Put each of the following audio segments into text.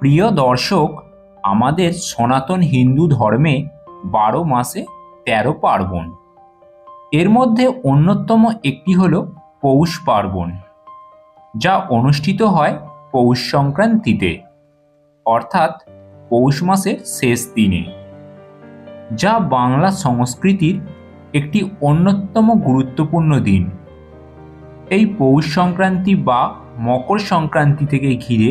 প্রিয় দর্শক, আমাদের সনাতন হিন্দু ধর্মে বারো মাসে তেরো পার্বণ। এর মধ্যে অন্যতম একটি হল পৌষ পার্বণ, যা অনুষ্ঠিত হয় পৌষ সংক্রান্তিতে, অর্থাৎ পৌষ মাসের শেষ দিনে, যা বাংলা সংস্কৃতির একটি অন্যতম গুরুত্বপূর্ণ দিন। এই পৌষ সংক্রান্তি বা মকর সংক্রান্তি থেকে ঘিরে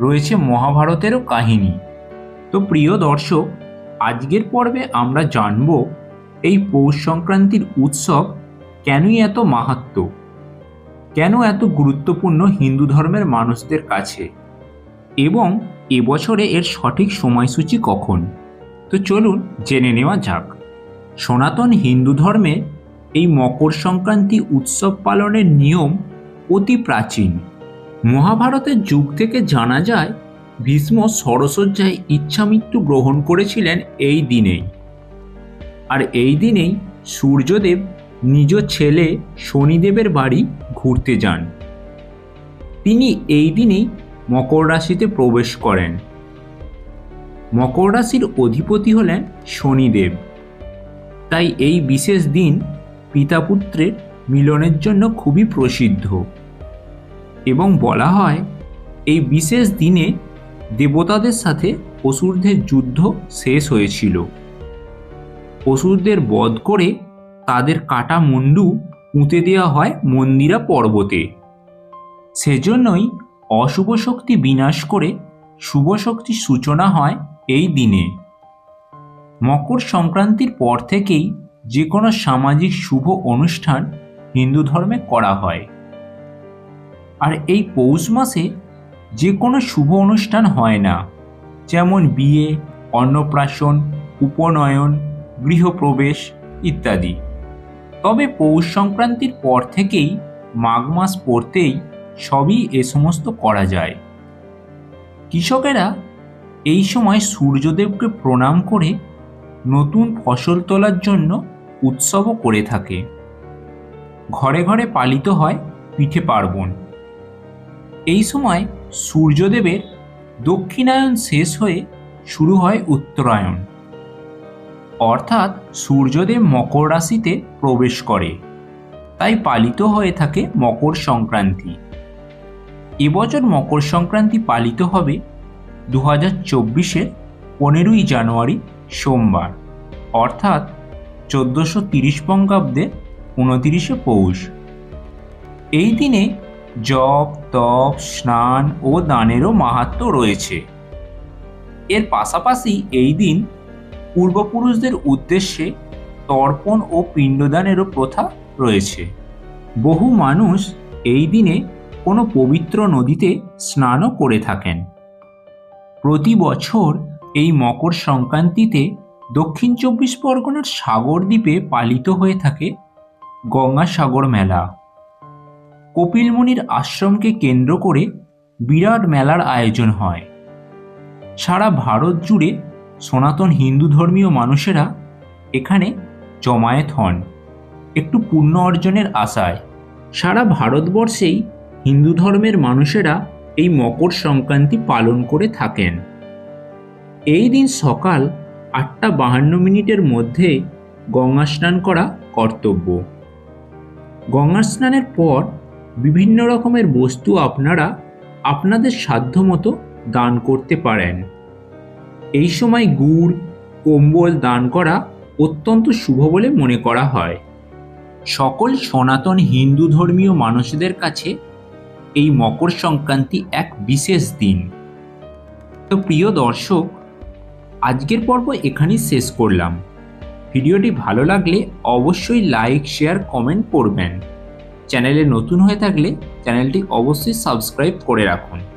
রয়েছে মহাভারতেরও কাহিনী। তো প্রিয় দর্শক, আজকের পর্বে আমরা জানব এই পৌষ সংক্রান্তির উৎসব কেনই এত মাহাত্ম? কেন এত গুরুত্বপূর্ণ হিন্দু ধর্মের মানুষদের কাছে? এবং এবছরে এর সঠিক সময়সূচি কখন? তো চলুন জেনে নেওয়া যাক। সনাতন হিন্দু ধর্মে এই মকর সংক্রান্তি উৎসব পালনের নিয়ম অতি প্রাচীন। মহাভারতের যুগ থেকে জানা যায়, ভীষ্ম সরসজ্জায় ইচ্ছামৃত্যু গ্রহণ করেছিলেন এই দিনেই। আর এই দিনেই সূর্যদেব নিজ ছেলে শনিদেবের বাড়ি ঘুরতে যান। তিনি এই দিনেই মকর রাশিতে প্রবেশ করেন। মকর রাশির অধিপতি হলেন শনিদেব। তাই এই বিশেষ দিন পিতা পুত্রের মিলনের জন্য খুবই প্রসিদ্ধ। এবং বলা হয়, এই বিশেষ দিনে দেবতাদের সাথে অসুরদের যুদ্ধ শেষ হয়েছিল। অসুরদের বধ করে তাদের কাটা মুন্ডু পুঁতে দেওয়া হয় মন্দিরা পর্বতে। সেজন্যই অশুভ শক্তি বিনাশ করে শুভ শক্তির সূচনা হয় এই দিনে। মকর সংক্রান্তির পর থেকেই যে কোনো সামাজিক শুভ অনুষ্ঠান হিন্দু ধর্মে করা হয়। আর এই পৌষ মাসে যে কোনো শুভ অনুষ্ঠান হয় না। যেমন বিয়ে, অন্নপ্রাশন, উপনয়ন, গৃহপ্রবেশ ইত্যাদি। তবে পৌষ সংক্রান্তির পর থেকেই মাঘ মাস পড়তেই সবই এ সমস্ত করা যায়। কৃষকেরা এই সময় সূর্যদেবকে প্রণাম করে নতুন ফসল তোলার জন্য উৎসবও করে থাকে। ঘরে ঘরে পালিত হয় পিঠে পার্বণ। এই সময় সূর্যদেবের দক্ষিণায়ন শেষ হয়ে শুরু হয় উত্তরায়ণ। অর্থাৎ সূর্যদেব মকর রাশিতে প্রবেশ করে। তাই পালিত হয়ে থাকে মকর সংক্রান্তি। এবছর মকর সংক্রান্তি পালিত হবে দু হাজার চব্বিশের পনেরোই জানুয়ারি সোমবার, অর্থাৎ চোদ্দোশো তিরিশ বঙ্গাব্দের উনতিরিশে পৌষ। এই দিনে জপ, তপ, স্নান ও দানেরও মাহাত্ম্য রয়েছে। এর পাশাপাশি এই দিন পূর্বপুরুষদের উদ্দেশ্যে তর্পণ ও পিণ্ডদানেরও প্রথা রয়েছে। বহু মানুষ এই দিনে কোনো পবিত্র নদীতে স্নানও করে থাকেন। প্রতি বছর এই মকর সংক্রান্তিতে দক্ষিণ চব্বিশ পরগনার সাগর দ্বীপে পালিত হয়ে থাকে গঙ্গাসাগর মেলা। কপিলমুনির আশ্রমকে কেন্দ্র করে বিরাট মেলার আয়োজন হয়। সারা ভারত জুড়ে সনাতন হিন্দু ধর্মীয় মানুষেরা এখানে জমায়েত হন। একটু পুণ্য অর্জনের আশায় সারা ভারতবর্ষেই হিন্দু ধর্মের মানুষেরা এই মকর সংক্রান্তি পালন করে থাকেন। এই দিন সকাল আটটা বাহান্ন মিনিটের মধ্যে গঙ্গা স্নান করা কর্তব্য। গঙ্গা স্নানের পর বিভিন্ন রকমের বস্তু আপনারা আপনাদের সাধ্যমতো দান করতে পারেন। এই সময় গুড়, কম্বল দান করা অত্যন্ত শুভ বলে মনে করা হয়। সকল সনাতন হিন্দু ধর্মীয় মানুষদের কাছে এই মকর সংক্রান্তি এক বিশেষ দিন। তো প্রিয় দর্শক, আজকের পর্ব এখানেই শেষ করলাম। ভিডিওটি ভালো লাগলে অবশ্যই লাইক, শেয়ার, কমেন্ট করবেন। চ্যানেলে নতুন হয়ে থাকলে চ্যানেলটি অবশ্যই সাবস্ক্রাইব করে রাখুন।